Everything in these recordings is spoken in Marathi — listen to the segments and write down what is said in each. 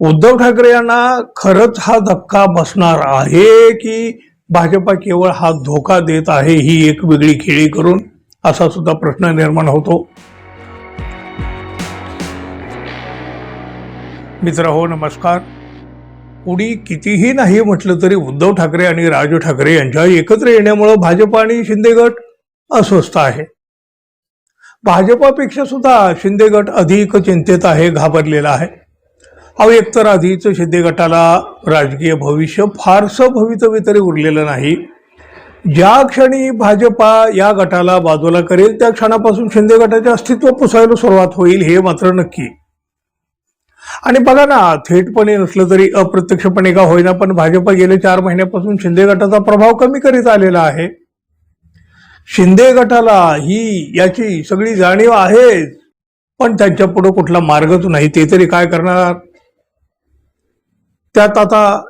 उद्धव ठाकरे यांना खरंच हा धक्का बसणार आहे की भाजपा केवळ हा धोका देत आहे ही एक वेगळी खेळी करून? असा सुद्धा प्रश्न निर्माण होतो. मित्र हो नमस्कार. कुणी कितीही नाही म्हटलं तरी उद्धव ठाकरे आणि राज ठाकरे यांच्या एकत्र येण्यामुळं भाजप आणि शिंदे गट अस्वस्थ आहे. भाजपापेक्षा सुद्धा शिंदे गट अधिक चिंतेत आहे घाबरलेला आहे. अहो एकतर आधीच शिंदे गटाला राजकीय भविष्य फारसं भवितव्य तरी उरलेलं नाही. ज्या क्षणी भाजपा या गटाला बाजूला करेल त्या क्षणापासून शिंदे गटाचे अस्तित्व पुसायला सुरुवात होईल हे मात्र नक्की. आणि बघा ना थेटपणे नसलं तरी अप्रत्यक्षपणे का होईना पण भाजपा गेले चार महिन्यापासून शिंदे गटाचा प्रभाव कमी करीत आलेला आहे. शिंदे गटाला ही याची सगळी जाणीव आहेच पण त्यांच्या पुढे कुठला मार्गच नाही ते तरी काय करणार? त्यात आता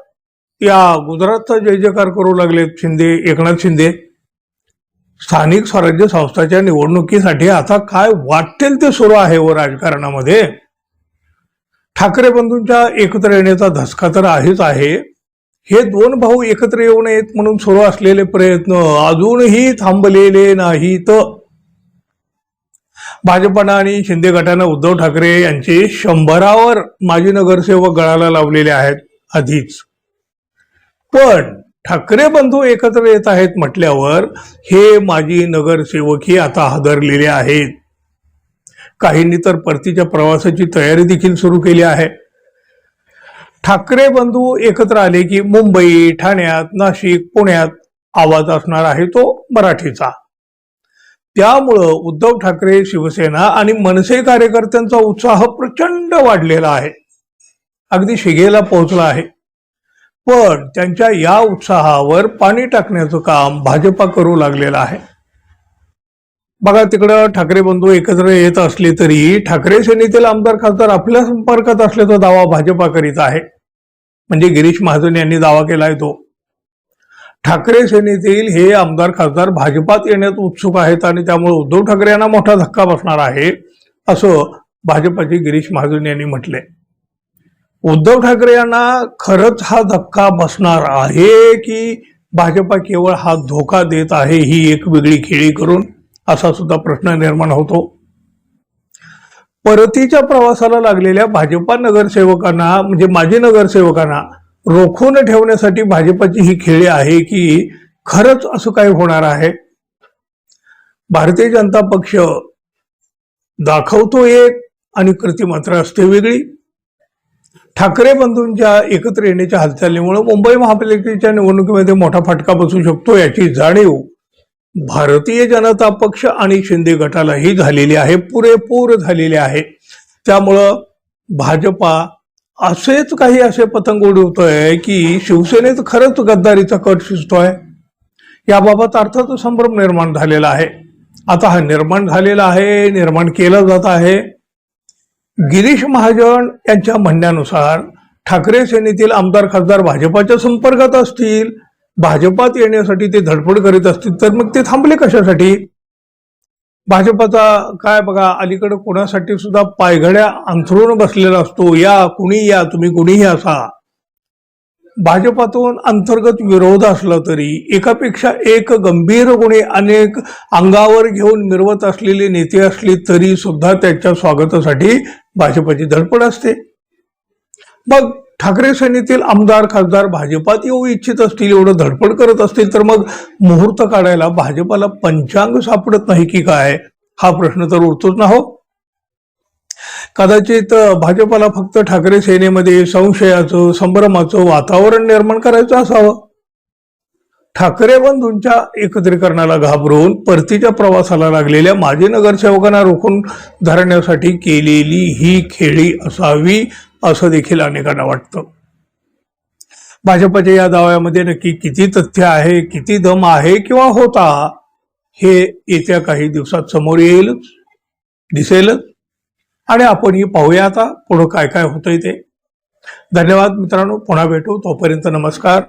या गुजरातचा जय जयकार करू लागलेत शिंदे एकनाथ शिंदे स्थानिक स्वराज्य संस्थाच्या निवडणुकीसाठी आता काय वाटेल ते सुरू आहे व राजकारणामध्ये? ठाकरे बंधूंच्या एकत्र येण्याचा धसका तर आहेच आहे. हे दोन भाऊ एकत्र येऊ नयेत म्हणून सुरू असलेले प्रयत्न अजूनही थांबलेले नाहीत. भाजपानं आणि शिंदे गटानं उद्धव ठाकरे यांचे शंभरावर माजी नगरसेवक गळाला लावलेले आहेत. आधीच. पण ठाकरे बंधू एकत्र येत आहेत म्हटल्यावर हे माजी नगरसेवकही आता हादरलेले आहेत. काहींनी तर परतीच्या प्रवासाची तयारी देखील सुरू केली आहे. ठाकरे बंधू एकत्र आले की मुंबई ठाण्यात नाशिक पुण्यात आवाज असणार आहे तो मराठीचा. त्यामुळं उद्धव ठाकरे शिवसेना आणि मनसे कार्यकर्त्यांचा उत्साह प्रचंड वाढलेला आहे. अगदी शिगेला पोहोचला आहे. पण त्यांच्या या उत्साहावर पाणी टाकण्याचं काम भाजपा करू लागलेलं आहे. बघा तिकडं ठाकरे बंधू एकत्र येत असले तरी ठाकरे सेनेतील आमदार खासदार आपल्या संपर्कात असल्याचा दावा भाजपा करीत आहे. म्हणजे गिरीश महाजन यांनी दावा केलाय तो. ठाकरे सेनेतील हे आमदार खासदार भाजपात येण्यात उत्सुक आहेत आणि त्यामुळे उद्धव ठाकरे यांना मोठा धक्का बसणार आहे असं भाजपाचे गिरीश महाजन यांनी म्हटलंय. उद्धव ठाकरे यांना खरंच हा धक्का बसणार आहे की भाजपा केवळ हा धोका देत आहे ही एक वेगळी खेळी करून? असा सुद्धा प्रश्न निर्माण होतो. परतीच्या प्रवासाला लागलेल्या भाजपा नगरसेवकांना म्हणजे माजी नगरसेवकांना रोखून ठेवण्यासाठी भाजपाची ही खेळी आहे की खरंच असं काय होणार आहे? भारतीय जनता पक्ष दाखवतो एक आणि कृती मात्र असते वेगळी. ठाकरे बंधूंच्या एकत्र येण्याच्या हालचालीमुळे मुंबई महापालिकेच्या निवडणुकीमध्ये मोठा फटका बसू शकतो याची जाणीव भारतीय जनता पक्ष आणि शिंदे गटालाही झालेली आहे पुरेपूर झालेली आहे. त्यामुळं भाजपा असेच काही असे पतंग उडवतोय की शिवसेनेत खरंच गद्दारीचा कट शिजतोय. याबाबत अर्थात संभ्रम निर्माण झालेला आहे. आता हा निर्माण झालेला आहे निर्माण केला जात आहे. गिरीश महाजन यांच्या म्हणण्यानुसार ठाकरे सेनेतील आमदार खासदार भाजपाच्या संपर्कात असतील भाजपात येण्यासाठी ते धडपड करीत असतील तर मग ते थांबले कशासाठी? भाजपाचा काय बघा अलीकडे कोणासाठी सुद्धा पायघड्या अंथरून बसलेला असतो या कुणी या तुम्ही कुणीही असा. भाजपातून अंतर्गत विरोध असला तरी एकापेक्षा एक गंभीर गुणे अनेक अंगावर घेऊन मिरवत असलेले नेते असले तरी सुद्धा त्यांच्या स्वागतासाठी भाजपाची धडपड असते. मग ठाकरे सेनेतील आमदार खासदार भाजपात येऊ इच्छित असतील एवढं धडपड करत असतील तर मग मुहूर्त काढायला भाजपाला पंचांग सापडत नाही की काय? हा प्रश्न तर उरतोच ना हो. कदाचित भाजपला फक्त ठाकरे सेनेमध्ये संशयाचं संभ्रमाचं वातावरण निर्माण करायचं असावं. ठाकरे बंधूंच्या एकत्रीकरणाला घाबरून परतीच्या प्रवासाला लागलेल्या माजी नगरसेवकांना रोखून धरण्यासाठी केलेली ही खेळी असावी असं देखील अनेकांना वाटतं. भाजपच्या या दाव्यामध्ये नक्की किती तथ्य आहे किती दम आहे किंवा होता हे येत्या काही दिवसात समोर येईलच दिसेलच. आणि आपण ही पाहूया आता पुढं काय काय होतंय ते. धन्यवाद मित्रांनो. पुन्हा भेटू. तोपर्यंत नमस्कार.